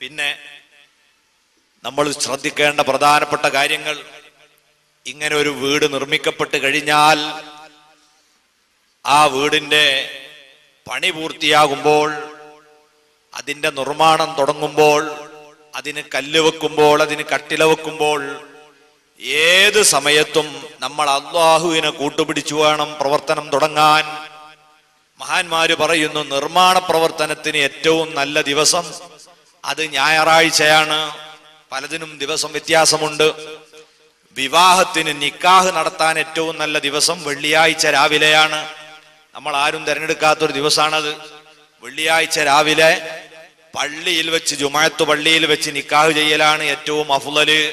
പിന്നെ നമ്മൾ ശ്രദ്ധിക്കേണ്ട പ്രധാനപ്പെട്ട കാര്യങ്ങൾ. ഇങ്ങനെ ഒരു വീട് നിർമ്മിക്കപ്പെട്ട് കഴിഞ്ഞാൽ ആ വീടിന്റെ പണി പൂർത്തിയാകുമ്പോൾ അതിന്റെ നിർമ്മാണം തുടങ്ങുമ്പോൾ അതിന് കല്ല് വെക്കുമ്പോൾ അതിന് കട്ടില വെക്കുമ്പോൾ ഏത് സമയത്തും നമ്മൾ അള്ളാഹുവിനെ കൂട്ടുപിടിച്ചു വേണം പ്രവർത്തനം തുടങ്ങാൻ. മഹാന്മാര് പറയുന്നു നിർമ്മാണ പ്രവർത്തനത്തിന് ഏറ്റവും നല്ല ദിവസം അത് ഞായറാഴ്ചയാണ്. പലതിനും ദിവസം വ്യത്യാസമുണ്ട്. വിവാഹത്തിന് നിക്കാഹ് നടത്താൻ ഏറ്റവും നല്ല ദിവസം വെള്ളിയാഴ്ച രാവിലെയാണ്. നമ്മൾ ആരും തിരഞ്ഞെടുക്കാത്തൊരു ദിവസമാണത്. വെള്ളിയാഴ്ച രാവിലെ പള്ളിയിൽ വെച്ച് ജുമായത്ത് പള്ളിയിൽ വെച്ച് നിക്കാഹ് ചെയ്യലാണ് ഏറ്റവും അഫുലല്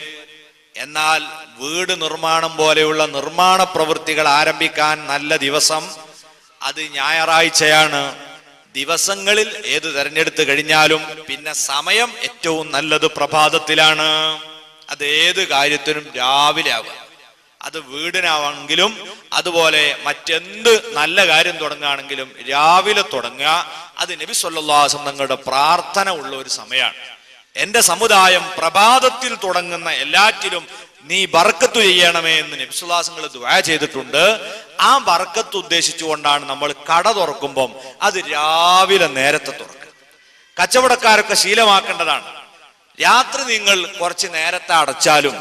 എന്നാൽ വീട് നിർമ്മാണം പോലെയുള്ള നിർമ്മാണ പ്രവൃത്തികൾ ആരംഭിക്കാൻ നല്ല ദിവസം അത് ഞായറാഴ്ചയാണ്. ദിവസങ്ങളിൽ ഏത് തെരഞ്ഞെടുത്ത് കഴിഞ്ഞാലും പിന്നെ സമയം ഏറ്റവും നല്ലത് പ്രഭാതത്തിലാണ്. അത് ഏത് കാര്യത്തിനും രാവിലെ ആവുക. അത് വീടിനാണെങ്കിലും അതുപോലെ മറ്റെന്ത് നല്ല കാര്യം തുടങ്ങുകയാണെങ്കിലും രാവിലെ തുടങ്ങുക. അത് നബി സല്ലാസം തങ്ങളുടെ പ്രാർത്ഥന ഉള്ള ഒരു സമയമാണ്. എന്റെ സമുദായം പ്രഭാതത്തിൽ തുടങ്ങുന്ന എല്ലാറ്റിലും നീ ബർക്കത്ത് ചെയ്യണമേ എന്ന് നബ്സുല്ലാസങ്ങൾ ദുആ ചെയ്തിട്ടുണ്ട്. ആ ബർക്കത്ത് ഉദ്ദേശിച്ചുകൊണ്ടാണ് നമ്മൾ കട തുറക്കുമ്പം അത് രാവിലെ നേരത്തെ തുറക്കുക. കച്ചവടക്കാരൊക്കെ ശീലമാക്കേണ്ടതാണ്. രാത്രി നിങ്ങൾ കുറച്ച് നേരത്തെ അടച്ചാലും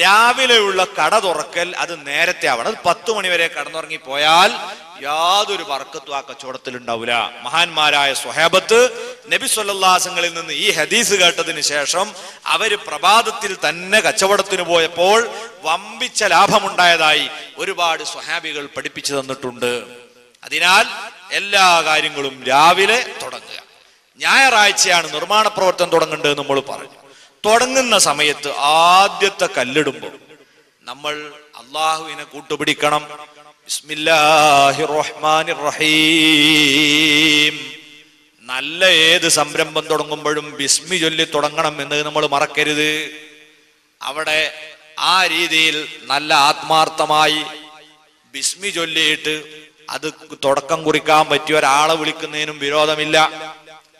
രാവിലെയുള്ള കട തുറക്കൽ അത് നേരത്തെ ആവണം. അത് പത്ത് മണിവരെ കടന്നുറങ്ങി പോയാൽ യാതൊരു വർക്കത്തും ആ കച്ചവടത്തിൽ ഉണ്ടാവില്ല മഹാന്മാരായ സ്വഹേബത്ത് നബി സ്വല്ലാസങ്ങളിൽ നിന്ന് ഈ ഹദീസ് കേട്ടതിന് ശേഷം അവർ പ്രഭാതത്തിൽ തന്നെ കച്ചവടത്തിന് പോയപ്പോൾ വമ്പിച്ച ലാഭമുണ്ടായതായി ഒരുപാട് സ്വഹാബികൾ പഠിപ്പിച്ചു തന്നിട്ടുണ്ട്. അതിനാൽ എല്ലാ കാര്യങ്ങളും രാവിലെ തുടങ്ങുക. ഞായറാഴ്ചയാണ് നിർമ്മാണ പ്രവർത്തനം തുടങ്ങേണ്ടത് നമ്മൾ പറഞ്ഞു. തുടങ്ങുന്ന സമയത്ത് ആദ്യത്തെ കല്ലിടുമ്പോൾ നമ്മൾ അള്ളാഹുവിനെ കൂട്ടുപിടിക്കണം. ബിസ്മില്ലാഹിർ റഹ്മാനിർ റഹീം നല്ല ഏത് സംരംഭം തുടങ്ങുമ്പോഴും ബിസ്മി ചൊല്ലി തുടങ്ങണം എന്ന് നമ്മൾ മറക്കരുത്. അവിടെ ആ രീതിയിൽ നല്ല ആത്മാർത്ഥമായി ബിസ്മി ചൊല്ലിയിട്ട് അത് തുടക്കം കുറിക്കാൻ പറ്റിയ ഒരാളെ വിളിക്കുന്നതിനും വിരോധമില്ല.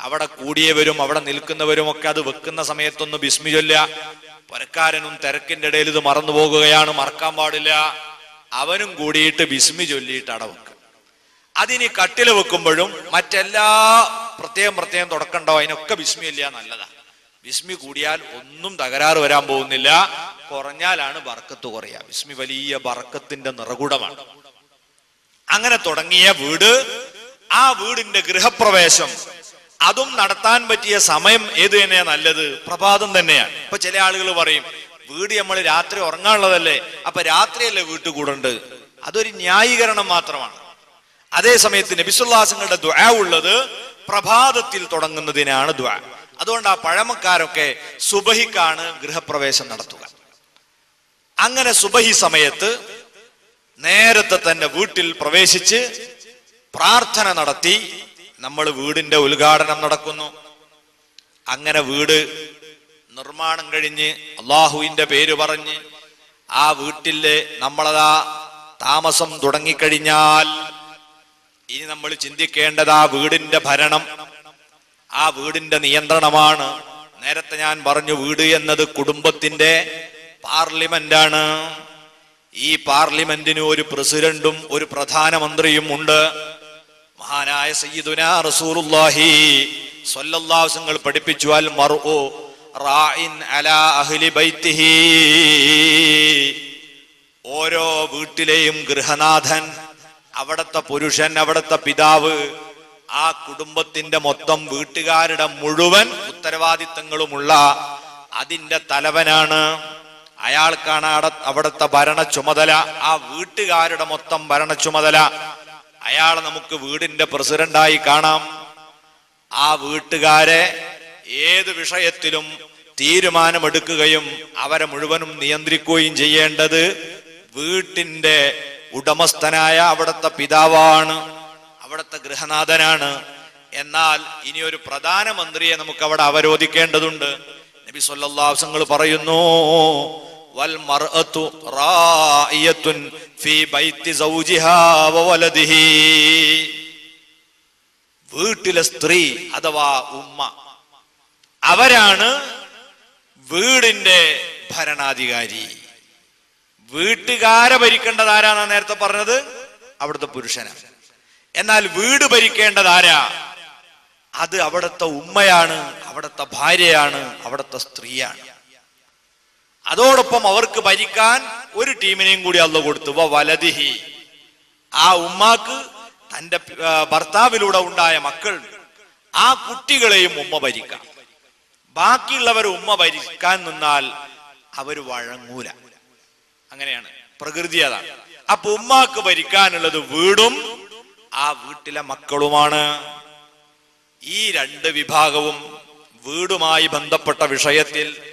അവിടെ കൂടിയവരും അവിടെ നിൽക്കുന്നവരും ഒക്കെ അത് വെക്കുന്ന സമയത്തൊന്നും ബിസ്മി ചൊല്ല പുരക്കാരനും തിരക്കിന്റെ ഇടയിൽ ഇത് മറന്നു പോകുകയാണ് മറക്കാൻ പാടില്ല. അവനും കൂടിയിട്ട് ബിസ്മി ചൊല്ലിയിട്ട് അടവെക്കും അതിനി കട്ടിൽ വെക്കുമ്പോഴും മറ്റെല്ലാ പ്രത്യേകം പ്രത്യേകം തുടക്കണ്ടോ അതിനൊക്കെ ബിസ്മി ഇല്ല നല്ലതാ. ബിസ്മി കൂടിയാൽ ഒന്നും തകരാറ് വരാൻ പോകുന്നില്ല. കുറഞ്ഞാലാണ് ബർക്കത്ത് കുറയുക. ബിസ്മി വലിയ ബർക്കത്തിന്റെ നിറകൂടമാണ്. അങ്ങനെ തുടങ്ങിയ വീട് ആ വീടിന്റെ ഗൃഹപ്രവേശം അതും നടത്താൻ പറ്റിയ സമയം ഏത് തന്നെയാ നല്ലത്? പ്രഭാതം തന്നെയാണ്. ഇപ്പൊ ചില ആളുകൾ പറയും വീട് നമ്മൾ രാത്രി ഉറങ്ങാനുള്ളതല്ലേ? അപ്പൊ രാത്രിയല്ലേ വീട്ടിൽ കൂടണ്ട് അതൊരു ന്യായീകരണം മാത്രമാണ്. അതേ സമയത്ത് നബിസുല്ലാസങ്ങളുടെ ദ്വാ ഉള്ളത് പ്രഭാതത്തിൽ തുടങ്ങുന്നതിനാണ് ദ്വാ അതുകൊണ്ട് ആ പഴമക്കാരൊക്കെ സുബഹിക്കാണ് ഗൃഹപ്രവേശം നടത്തുക. അങ്ങനെ സുബഹി സമയത്ത് നേരത്തെ തന്നെ വീട്ടിൽ പ്രവേശിച്ച് പ്രാർത്ഥന നടത്തി നമ്മൾ വീടിന്റെ ഉദ്ഘാടനം നടക്കുന്നു. അങ്ങനെ വീട് നിർമ്മാണം കഴിഞ്ഞ് അള്ളാഹുവിന്റെ പേര് പറഞ്ഞ് ആ വീട്ടിലെ നമ്മളതാ താമസം തുടങ്ങിക്കഴിഞ്ഞാൽ ഇനി നമ്മൾ ചിന്തിക്കേണ്ടത് ആ വീടിന്റെ ഭരണം ആ വീടിന്റെ നിയന്ത്രണമാണ്. നേരത്തെ ഞാൻ പറഞ്ഞു വീട് എന്നത് കുടുംബത്തിന്റെ പാർലമെന്റാണ്. ഈ പാർലമെന്റിന് ഒരു പ്രസിഡന്റും ഒരു പ്രധാനമന്ത്രിയും ഉണ്ട്. മഹാനായ സയ്യിദുന റസൂലുള്ളാഹി സ്വല്ലല്ലാഹു അലൈഹി വസല്ലം പഠിപ്പിച്ചു. അൽ മർഉ റാഇൻ അലാ അഹ്ലി ബൈത്തിഹി. ഓരോ വീട്ടിലെയും ഗൃഹനാഥൻ അവിടത്തെ പുരുഷൻ അവിടത്തെ പിതാവ് ആ കുടുംബത്തിന്റെ മൊത്തം വീട്ടുകാരുടെ മുഴുവൻ ഉത്തരവാദിത്തങ്ങളുമുള്ള അതിന്റെ തലവനാണ്. അയാൾക്കാണ് അട- അവിടുത്തെ ഭരണ ചുമതല. ആ വീട്ടുകാരുടെ മൊത്തം ഭരണ ചുമതല. അയാളെ നമുക്ക് വീടിന്റെ പ്രസിഡന്റായി കാണാം. ആ വീട്ടുകാരെ ഏത് വിഷയത്തിലും തീരുമാനമെടുക്കുകയും അവരെ മുഴുവനും നിയന്ത്രിക്കുകയും ചെയ്യേണ്ടത് വീട്ടിന്റെ ഉടമസ്ഥനായ അവിടുത്തെ പിതാവാണ് അവിടുത്തെ ഗൃഹനാഥനാണ്. എന്നാൽ ഇനി ഒരു പ്രധാനമന്ത്രിയെ നമുക്ക് അവിടെ അവരോധിക്കേണ്ടതുണ്ട്. നബി സല്ലല്ലാഹു പറയുന്നു വീട്ടിലെ സ്ത്രീ അഥവാ ഉമ്മ അവരാണ് വീടിന്റെ ഭരണാധികാരി. വീട്ടുകാരെ ഭരിക്കേണ്ടത് ആരാന്നാ നേരത്തെ പറഞ്ഞത്? അവിടുത്തെ പുരുഷനാണ് എന്നാൽ വീട് ഭരിക്കേണ്ടത് ആരാ? അത് അവിടുത്തെ ഉമ്മയാണ് അവിടുത്തെ ഭാര്യയാണ് അവിടുത്തെ സ്ത്രീയാണ്. അതോടൊപ്പം അവർക്ക് ഭരിക്കാൻ ഒരു ടീമിനെയും കൂടി അല്ല കൊടുത്തു. വലതിഹി. ആ ഉമ്മാക്ക് തന്റെ ഭർത്താവിലൂടെ ഉണ്ടായ മക്കൾ ആ കുട്ടികളെയും ഉമ്മ ഭരിക്കാം. ബാക്കിയുള്ളവർ ഉമ്മ ഭരിക്കാൻ നിന്നാൽ അവർ വഴങ്ങൂല. അങ്ങനെയാണ്. പ്രകൃതി അതാണ്. അപ്പൊ ഉമ്മാക്ക് ഭരിക്കാനുള്ളത് വീടും ആ വീട്ടിലെ മക്കളുമാണ്. ഈ രണ്ട് വിഭാഗവും വീടുമായി ബന്ധപ്പെട്ട വിഷയത്തിൽ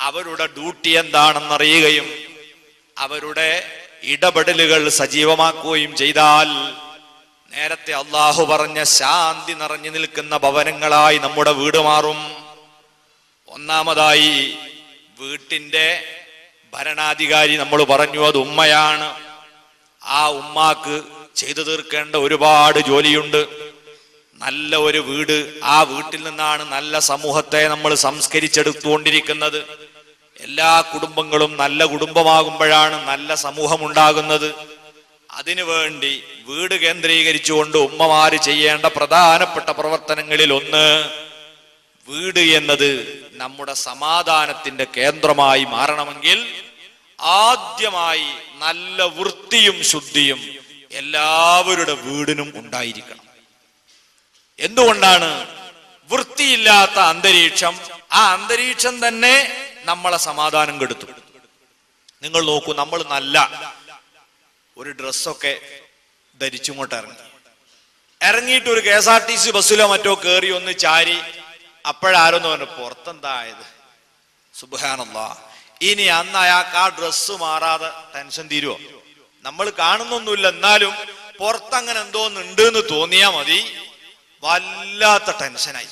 അവരുടെ ഡ്യൂട്ടി എന്താണെന്നറിയുകയും അവരുടെ ഇടപെടലുകൾ സജീവമാക്കുകയും ചെയ്താൽ നേരത്തെ അള്ളാഹു പറഞ്ഞ ശാന്തി നിറഞ്ഞു നിൽക്കുന്ന ഭവനങ്ങളായി നമ്മുടെ വീട് മാറും. ഒന്നാമതായി വീട്ടിന്റെ ഭരണാധികാരി നമ്മൾ പറഞ്ഞു അത് ഉമ്മയാണ്. ആ ഉമ്മാക്ക് ചെയ്തു തീർക്കേണ്ട ഒരുപാട് ജോലിയുണ്ട്. നല്ല ഒരു വീട് ആ വീട്ടിൽ നിന്നാണ് നല്ല സമൂഹത്തെ നമ്മൾ സംസ്കരിച്ചെടുത്തുകൊണ്ടിരിക്കുന്നത്. എല്ലാ കുടുംബങ്ങളും നല്ല കുടുംബമാകുമ്പോഴാണ് നല്ല സമൂഹം ഉണ്ടാകുന്നത് അതിനുവേണ്ടി വീട് കേന്ദ്രീകരിച്ചുകൊണ്ട് ഉമ്മമാര് ചെയ്യേണ്ട പ്രധാനപ്പെട്ട പ്രവർത്തനങ്ങളിൽ ഒന്ന് വീട് എന്നത് നമ്മുടെ സമാധാനത്തിന്റെ കേന്ദ്രമായി മാറണമെങ്കിൽ ആദ്യമായി നല്ല വൃത്തിയും ശുദ്ധിയും എല്ലാവരുടെ വീടിനും ഉണ്ടായിരിക്കണം. എന്തുകൊണ്ടാണ് വൃത്തിയില്ലാത്ത അന്തരീക്ഷം? ആ അന്തരീക്ഷം തന്നെ നമ്മളെ സമാധാനം കെടുത്തു. നിങ്ങൾ നോക്കൂ നമ്മൾ നല്ല ഒരു ഡ്രസ്സൊക്കെ ധരിച്ചുകൊണ്ട് ഇറങ്ങി. ഇറങ്ങിയിട്ട് ഒരു K S R T C ബസ്സിലോ മറ്റോ കയറി ഒന്ന് ചാരി അപ്പോഴാരോന്ന് പറഞ്ഞു പുറത്തെന്താ ആയത് സുബാനല്ല ഇനി അന്ന് അയാൾക്ക് ആ ഡ്രസ്സ് മാറാതെ ടെൻഷൻ തീരുവോ? നമ്മൾ കാണുന്നൊന്നുമില്ല. എന്നാലും പുറത്തങ്ങനെ എന്തോന്നുണ്ട് എന്ന് തോന്നിയാ മതി. വല്ലാത്ത ടെൻഷനായി.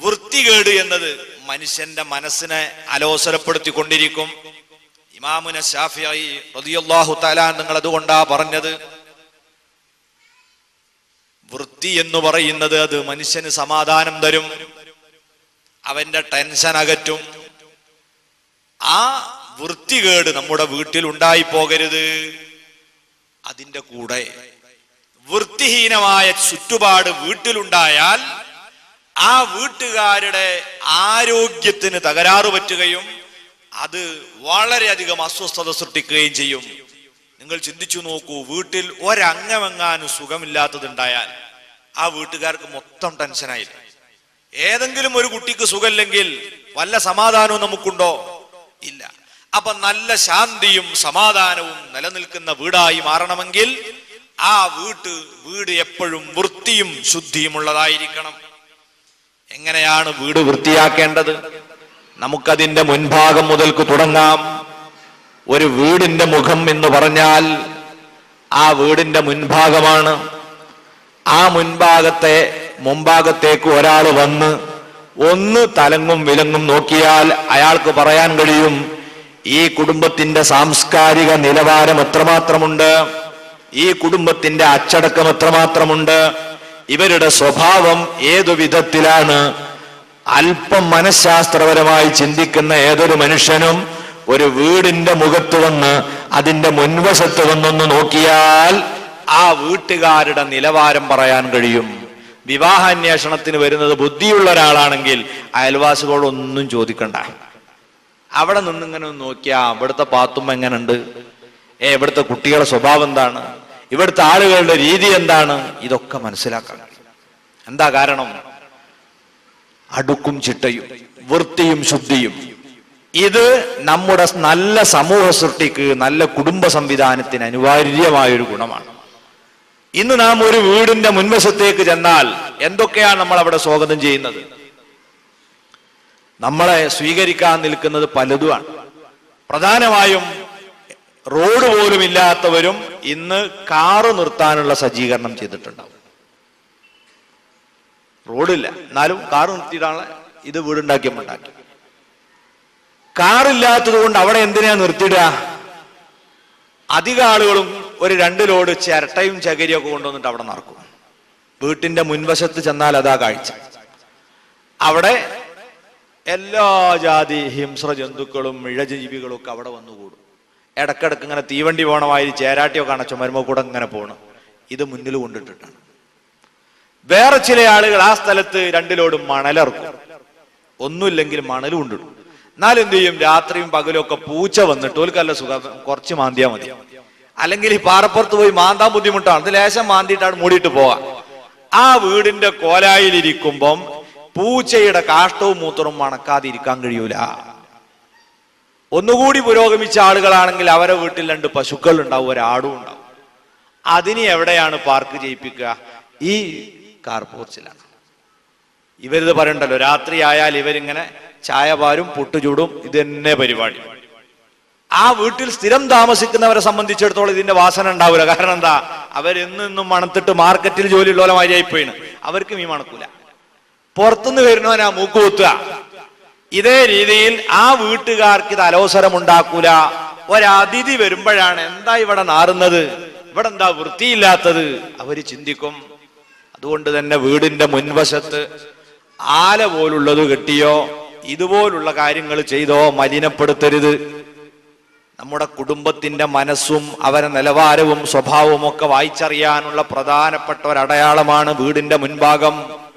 വൃത്തികേട് എന്നത് മനുഷ്യന്റെ മനസ്സിനെ അലോസരപ്പെടുത്തി കൊണ്ടിരിക്കും ഇമാമുന ഷാഫിയായി റളിയല്ലാഹു തആല നിങ്ങൾ അതുകൊണ്ടാ പറഞ്ഞത്. വൃത്തി എന്ന് പറയുന്നത് അത് മനുഷ്യന് സമാധാനം തരും. അവന്റെ ടെൻഷൻ അകറ്റും. ആ വൃത്തികേട് നമ്മുടെ വീട്ടിൽ ഉണ്ടായി പോകരുത്. അതിന്റെ കൂടെ വൃത്തിഹീനമായ ചുറ്റുപാട് വീട്ടിലുണ്ടായാൽ ആ വീട്ടുകാരുടെ ആരോഗ്യത്തിന് തകരാറ് പറ്റുകയും അത് വളരെയധികം അസ്വസ്ഥത സൃഷ്ടിക്കുകയും ചെയ്യും. നിങ്ങൾ ചിന്തിച്ചു നോക്കൂ വീട്ടിൽ ഒരംഗമെങ്ങാനും സുഖമില്ലാത്തതുണ്ടായാൽ ആ വീട്ടുകാർക്ക് മൊത്തം ടെൻഷനായില്ല? ഏതെങ്കിലും ഒരു കുട്ടിക്ക് സുഖമില്ലെങ്കിൽ വല്ല സമാധാനവും നമുക്കുണ്ടോ? ഇല്ല. അപ്പൊ നല്ല ശാന്തിയും സമാധാനവും നിലനിൽക്കുന്ന വീടായി മാറണമെങ്കിൽ ആ വീട്ട് വീട് എപ്പോഴും വൃത്തിയും ശുദ്ധിയും ഉള്ളതായിരിക്കണം. എങ്ങനെയാണ് വീട് വൃത്തിയാക്കേണ്ടത്? നമുക്കതിന്റെ മുൻഭാഗം മുതൽക്ക് തുടങ്ങാം. ഒരു വീടിന്റെ മുഖം എന്ന് പറഞ്ഞാൽ ആ വീടിന്റെ മുൻഭാഗമാണ്. ആ മുൻഭാഗത്തെ മുൻഭാഗത്തേക്ക് ഒരാൾ വന്ന് ഒന്ന് തലങ്ങും വിലങ്ങും നോക്കിയാൽ അയാൾക്ക് പറയാൻ കഴിയും ഈ കുടുംബത്തിന്റെ സാംസ്കാരിക നിലവാരം എത്രമാത്രമുണ്ട്? ഈ കുടുംബത്തിന്റെ അച്ചടക്കം എത്രമാത്രമുണ്ട്? ഇവരുടെ സ്വഭാവം ഏതു വിധത്തിലാണ്? അല്പം മനഃശാസ്ത്രപരമായി ചിന്തിക്കുന്ന ഏതൊരു മനുഷ്യനും ഒരു വീടിന്റെ മുഖത്ത് വന്ന് അതിന്റെ മുൻവശത്ത് വന്നൊന്ന് നോക്കിയാൽ ആ വീട്ടുകാരുടെ നിലവാരം പറയാൻ കഴിയും. വിവാഹാന്വേഷണത്തിന് വരുന്നത് ബുദ്ധിയുള്ള ഒരാളാണെങ്കിൽ അയൽവാസികളോടൊന്നും ചോദിക്കണ്ട. അവിടെ നിന്നിങ്ങനെ നോക്കിയാ പാത്തും പാത്തുമ്മ എങ്ങനുണ്ട്? ഏ ഇവിടുത്തെ കുട്ടികളുടെ സ്വഭാവം എന്താണ്? ഇവിടുത്തെ ആളുകളുടെ രീതി എന്താണ്? ഇതൊക്കെ മനസ്സിലാക്കാൻ എന്താ കാരണം? അടുക്കും ചിട്ടയും വൃത്തിയും ശുദ്ധിയും. ഇത് നമ്മുടെ നല്ല സമൂഹ സൃഷ്ടിക്ക് നല്ല കുടുംബ സംവിധാനത്തിന് അനിവാര്യമായ ഒരു ഗുണമാണ്. ഇന്ന് നാം ഒരു വീടിന്റെ മുൻവശത്തേക്ക് ചെന്നാൽ എന്തൊക്കെയാണ് നമ്മൾ അവിടെ സ്വാഗതം ചെയ്യുന്നത്? നമ്മളെ സ്വീകരിക്കാൻ നിൽക്കുന്നത് പലതുമാണ്. പ്രധാനമായും റോഡ് പോലും ഇല്ലാത്തവരും ഇന്ന് കാറ് നിർത്താനുള്ള സജ്ജീകരണം ചെയ്തിട്ടുണ്ടാവും. റോഡില്ല. എന്നാലും കാറ് നിർത്തിയിട്ടാണ് ഇത് വീടുണ്ടാക്കിയപ്പോൾ ഉണ്ടാക്കി കാറില്ലാത്തത് കൊണ്ട് അവിടെ എന്തിനാ നിർത്തിയിടുക? അധിക ആളുകളും ഒരു രണ്ട് ലോഡ് ചിരട്ടയും ചകരിയും ഒക്കെ കൊണ്ടുവന്നിട്ട് അവിടെ നടക്കും. വീട്ടിന്റെ മുൻവശത്ത് ചെന്നാൽ അതാ കാഴ്ച. അവിടെ എല്ലാ ജാതി ഹിംസ്ര ജന്തുക്കളും ഇഴജീവികളും ഒക്കെ അവിടെ വന്നുകൂടും ഇടക്കിടക്ക് ഇങ്ങനെ തീവണ്ടി പോകണമായി ചേരാട്ടിയൊക്കെ ആണ് ചുമരുമ്പോ കൂടെ ഇങ്ങനെ പോകണം ഇത് മുന്നിൽ കൊണ്ടിട്ടിട്ടാണ്. വേറെ ചില ആളുകൾ ആ സ്ഥലത്ത് രണ്ടിലോടും മണലിറക്കും. ഒന്നുമില്ലെങ്കിൽ മണൽ കൊണ്ടിടും. എന്നാലും എന്ത് ചെയ്യും? രാത്രിയും പകലും ഒക്കെ പൂച്ച വന്നിട്ട് ഓൽക്കല്ല സുഖം. കുറച്ച് മാന്തിയാ മതി. അല്ലെങ്കിൽ ഈ പാറപ്പുറത്ത് പോയി മാന്താൻ ബുദ്ധിമുട്ടാണ്. ഇത് ലേശം മാന്തിയിട്ടാണ് മൂടിയിട്ട് പോവാം. ആ വീടിന്റെ കോലായിലിരിക്കുമ്പം പൂച്ചയുടെ കാഷ്ടവും മൂത്രവും മണക്കാതിരിക്കാൻ കഴിയൂല. ഒന്നുകൂടി പുരോഗമിച്ച ആളുകളാണെങ്കിൽ അവരെ വീട്ടിൽ രണ്ട് പശുക്കൾ ഉണ്ടാവും ഒരാടും ഉണ്ടാവും. അതിന് എവിടെയാണ് പാർക്ക് ചെയ്യിപ്പിക്കുക? ഈ കാർപോർച്ചിലാണ്. ഇവരിത് പറയണ്ടല്ലോ രാത്രി ആയാൽ ഇവരിങ്ങനെ ചായ പാരും പൊട്ടുചൂടും ഇത് തന്നെ പരിപാടി. ആ വീട്ടിൽ സ്ഥിരം താമസിക്കുന്നവരെ സംബന്ധിച്ചിടത്തോളം ഇതിന്റെ വാസന ഉണ്ടാവില്ല. കാരണം എന്താ? അവരെന്നും മണത്തിട്ട് മാർക്കറ്റിൽ ജോലി ഉള്ള മാതിരിയായിപ്പോയിന് അവർക്ക് ഈ മണക്കൂല. പുറത്തുനിന്ന് വരുന്നവനാ മൂക്ക് കുത്തുക. ഇതേ രീതിയിൽ ആ വീട്ടുകാർക്ക് ഇത് അലോസരം ഉണ്ടാക്കൂല ഒരതിഥി വരുമ്പോഴാണ് എന്താ ഇവിടെ നാറുന്നത്? ഇവിടെ എന്താ വൃത്തിയില്ലാത്തത്? അവർ ചിന്തിക്കും. അതുകൊണ്ട് തന്നെ വീടിന്റെ മുൻവശത്ത് ആല പോലുള്ളത് കെട്ടിയോ ഇതുപോലുള്ള കാര്യങ്ങൾ ചെയ്തോ മലിനപ്പെടുത്തരുത്. നമ്മുടെ കുടുംബത്തിന്റെ മനസ്സും അവരെ നിലവാരവും സ്വഭാവവും ഒക്കെ വായിച്ചറിയാനുള്ള പ്രധാനപ്പെട്ട ഒരടയാളമാണ് വീടിന്റെ മുൻഭാഗം.